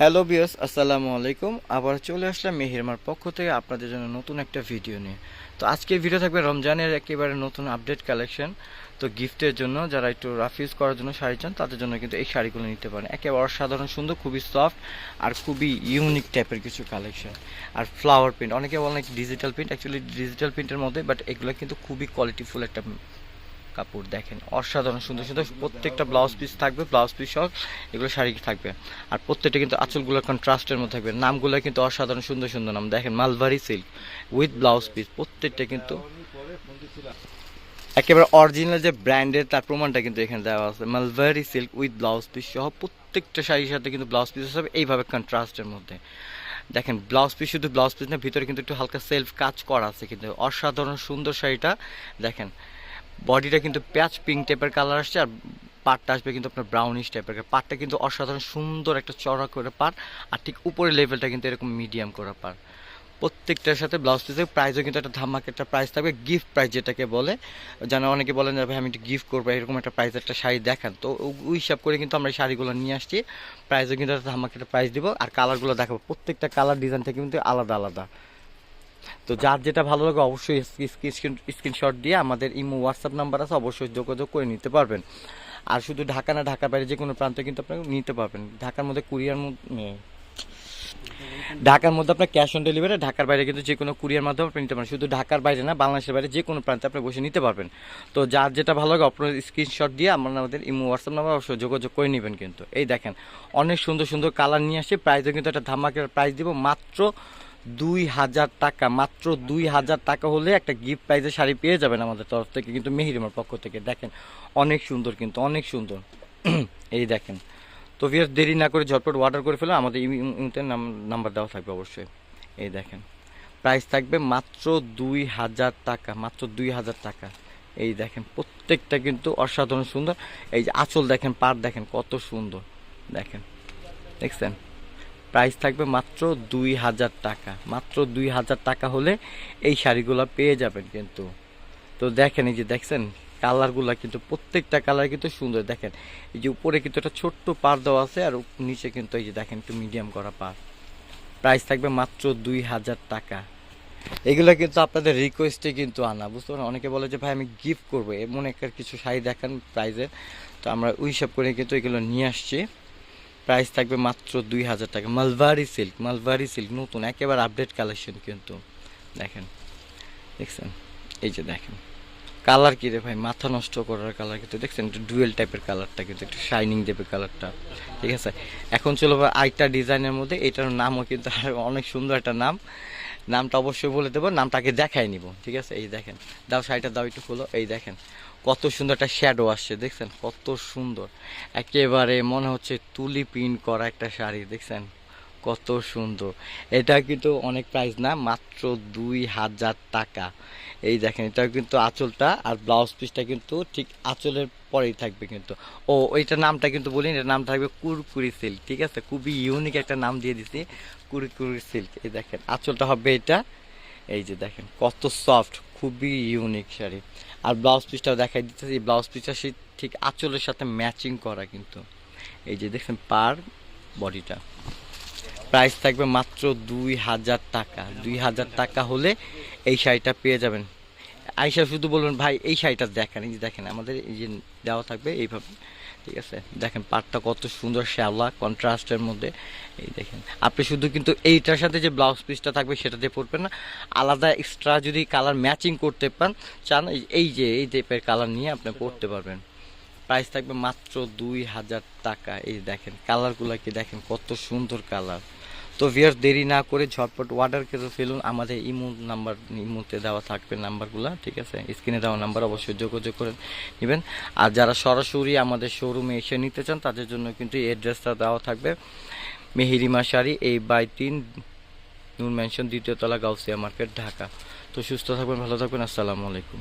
Hello বিয়স আসসালামু আলাইকুম। আবার চলে আসলাম মেহেরমার পক্ষ থেকে আপনাদের জন্য নতুন একটা ভিডিও নিয়ে। তো আজকের ভিডিও থাকবে রমজানের একেবারে নতুন আপডেট কালেকশন তো গিফটের জন্য যারা একটু রাফ ইউজ করার জন্য শাড়ি চান, তাদের জন্য কিন্তু এই শাড়িগুলো নিতে পারেন। একেবারে অসাধারণ, সুন্দর, খুবই সফট আর খুবই ইউনিক টাইপের কিছু কালেকশন আর ফ্লাওয়ার প্রিন্ট অনেকে বলেন ডিজিটাল প্রিন্ট অ্যাকচুয়ালি ডিজিটাল প্রিন্টের মধ্যে বাট এগুলো কিন্তু খুবই কোয়ালিটিফুল একটা কাপড় দেখেন। অসাধারণ, সুন্দর সুন্দর প্রত্যেকটা ব্লাউজ পিস থাকবে ব্লাউজ পিস সহ এগুলো শাড়ি থাকবে। আর প্রত্যেকটা কিন্তু আঁচলগুলো কন্ট্রাস্টের মধ্যে থাকবে। নামগুলো কিন্তু অসাধারণ, সুন্দর সুন্দর নাম। দেখেন mulberry silk with blouse piece প্রত্যেকটা কিন্তু একেবারে অরিজিনাল যে ব্র্যান্ডের তার প্রমাণটা কিন্তু এখানে দেওয়া আছে। Mulberry silk with blouse piece সহ প্রত্যেকটা শাড়ির সাথে কিন্তু ব্লাউজ পিস হবে এইভাবে কন্ট্রাস্টের মধ্যে। দেখেন ব্লাউজ পিস শুধু ব্লাউজ পিস না, ভিতরে কিন্তু একটু হালকা সেলফ কাজ করা আছে কিন্তু। অসাধারণ, সুন্দর শাড়িটা, দেখেন। বডিটা কিন্তু প্যাচ পিঙ্ক টাইপের কালার আসছে আর পাটটা আসবে কিন্তু আপনার ব্রাউনিশ টাইপের পাটটা কিন্তু অসাধারণ সুন্দর একটা চড়া করে পাট, আর ঠিক উপরের লেভেলটা কিন্তু এরকম মিডিয়াম করা পাট। প্রত্যেকটার সাথে ব্লাউজ পিসের প্রাইসও কিন্তু একটা ধামাক একটা প্রাইস থাকবে গিফট প্রাইস যেটাকে বলে। যেন অনেকে বলেন যে, ভাই, আমি একটু গিফট করব, এরকম একটা প্রাইস একটা শাড়ি দেখান। তো ওই হিসাব করে কিন্তু আমরা এই শাড়িগুলো নিয়ে আসছি। প্রাইসও কিন্তু একটা ধামাক একটা প্রাইস দিব, আর কালারগুলো দেখাবো। প্রত্যেকটা কালার ডিজাইন থেকে কিন্তু আলাদা আলাদা। তো যার যেটা ভালো লাগে অবশ্যই স্ক্রিনশট দিয়ে আমাদের ইমো হোয়াটসঅ্যাপ নাম্বার আছে, অবশ্যই যোগাযোগ করে নিতে পারবেন। আর শুধু ঢাকা না, ঢাকার বাইরে যে কোনো প্রান্তে কিন্তু আপনি নিতে পারবেন। ঢাকার মধ্যে কুরিয়ার ঢাকার মধ্যে আপনার ক্যাশ অন ডেলিভারি, ঢাকার বাইরে কিন্তু যে কোনো কুরিয়ার মাধ্যমে আপনি নিতে পারেন শুধু ঢাকার বাইরে না, বাংলাদেশের বাইরে যে কোনো প্রান্তে আপনি বসে নিতে পারবেন। তো যার যেটা ভালো লাগে আপনার স্ক্রিনশট দিয়ে আমরা আমাদের ইমো হোয়াটসঅ্যাপ নাম্বার অবশ্যই যোগাযোগ করে নেবেন কিন্তু। এই দেখেন, অনেক সুন্দর সুন্দর কালার নিয়ে আসছে প্রাইসও কিন্তু একটা ধামাকের প্রাইস দিব, মাত্র দুই হাজার টাকা, মাত্র দুই হাজার টাকা হলে একটা গিফট প্রাইজের শাড়ি পেয়ে যাবেন আমাদের তরফ থেকে, কিন্তু মেহিরিমার পক্ষ থেকে। দেখেন, অনেক সুন্দর কিন্তু, অনেক সুন্দর। এই দেখেন। তো ভিয়ার দেরি না করে ঝটপট অর্ডার করে ফেলে, আমাদের ইমুতে নাম্বার দেওয়া থাকবে অবশ্যই। এই দেখেন প্রাইস থাকবে মাত্র দুই হাজার টাকা, মাত্র দুই হাজার টাকা। এই দেখেন, প্রত্যেকটা কিন্তু অসাধারণ সুন্দর। এই যে আঁচল দেখেন পার দেখেন, কত সুন্দর। দেখেন, দেখছেন? প্রাইস থাকবে মাত্র দুই হাজার টাকা। মাত্র দুই হাজার টাকা হলে এই শাড়িগুলো পেয়ে যাবেন কিন্তু। তো দেখেন, এই যে দেখছেন, কালারগুলো কিন্তু প্রত্যেকটা কালার কিন্তু সুন্দর। দেখেন, এই যে উপরে কিন্তু একটা ছোট্ট পার দেওয়া আছে আর নিচে কিন্তু এই যে দেখেন একটু মিডিয়াম করা পার প্রাইস থাকবে মাত্র দুই হাজার টাকা। এগুলো কিন্তু আপনাদের রিকোয়েস্টে কিন্তু আনা। বুঝতে পারেন অনেকে বলে যে, ভাই, আমি গিফট করব। এমন একটা কিছু শাড়ি দেখান প্রাইজের তো আমরা ওই সব করে কিন্তু এগুলো নিয়ে আসছি। প্রাইস থাকবে মাত্র দুই হাজার টাকা। মালবারি সিল্ক মালবারি সিল্ক নতুন, একেবারে আপডেট কালেকশন কিন্তু। দেখেন, দেখছেন? এই যে দেখেন। কালার কি রে ভাই? মাথা নষ্ট করার কালার কিন্তু, দেখছেন? একটু ডুয়েল টাইপের কালারটা কিন্তু, একটু শাইনিং টাইপের কালারটা ঠিক আছে? এখন চলো ভাই আরেকটা ডিজাইনের মধ্যে, এটার নামও কিন্তু অনেক সুন্দর একটা নাম। নামটা অবশ্যই বলে দেবো নামটাকে দেখাই নিব। ঠিক আছে? এই দেখেন, দাও শাড়িটা দাও একটু খুলো। এই দেখেন কত সুন্দর একটা শ্যাডো আসছে, দেখছেন? কত সুন্দর। একেবারে মনে হচ্ছে তুলি প্রিন্ট করা একটা শাড়ি, দেখছেন? কত সুন্দর। এটা কিন্তু অনেক প্রাইস না, মাত্র দুই হাজার টাকা। এই দেখেন, এটা কিন্তু আঁচলটা আর ব্লাউজ পিসটা কিন্তু ঠিক আঁচলের পরেই থাকবে কিন্তু। ও ওইটার নামটা কিন্তু বলি এটার নাম থাকবে কুরকুরি সিল্ক ঠিক আছে? খুবই ইউনিক একটা নাম দিয়ে দিছি, কুরকুরি সিল্ক এই দেখেন, আঁচলটা হবে এটা। এই যে দেখেন, কত সফট খুবই ইউনিক শাড়ি। আর ব্লাউজ পিসটাও দেখাই দিতেছি ব্লাউজ পিসটা সেই ঠিক আঁচলের সাথে ম্যাচিং করা কিন্তু। এই যে দেখছেন পার বডিটা প্রাইস থাকবে মাত্র দুই হাজার টাকা। দুই হাজার টাকা হলে এই শাড়িটা পেয়ে যাবেন। আইসা শুধু বলবেন ভাই এই শাড়িটা দেখেন এই যে দেখেন আমাদের এই যে দেওয়া থাকবে এইভাবে। ঠিক আছে? দেখেন পাটটা কত সুন্দর শ্যাওলা কন্ট্রাস্টের মধ্যে। এই দেখেন আপনি শুধু কিন্তু এইটার সাথে যে ব্লাউজ পিসটা থাকবে সেটা দিয়ে পরবেন না। আলাদা এক্সট্রা যদি কালার ম্যাচিং করতে পান চান এই- এই যে এই টাইপের কালার নিয়ে আপনি পরতে পারবেন। প্রাইস থাকবে মাত্র দুই হাজার টাকা। এই দেখেন কালারগুলো কি দেখেন কত সুন্দর কালার তো ভিয়ার দেরি না করে ঝটপট অর্ডার করে ফেলুন। আমাদের ইমো নাম্বার, ইমোতে দেওয়া থাকবে নাম্বারগুলো, ঠিক আছে? স্ক্রিনে দেওয়া নাম্বার, অবশ্যই যোগাযোগ করে নেবেন। আর যারা সরাসরি আমাদের শোরুমে এসে নিতে চান, তাদের জন্য কিন্তু অ্যাড্রেসটা দেওয়া থাকবে। মেহেরিমা শাড়ি এই বাই তিন নুন ম্যানশন দ্বিতীয়তলা গাউসিয়া মার্কেট ঢাকা। তো সুস্থ থাকবেন, ভালো থাকবেন, আসসালামু আলাইকুম।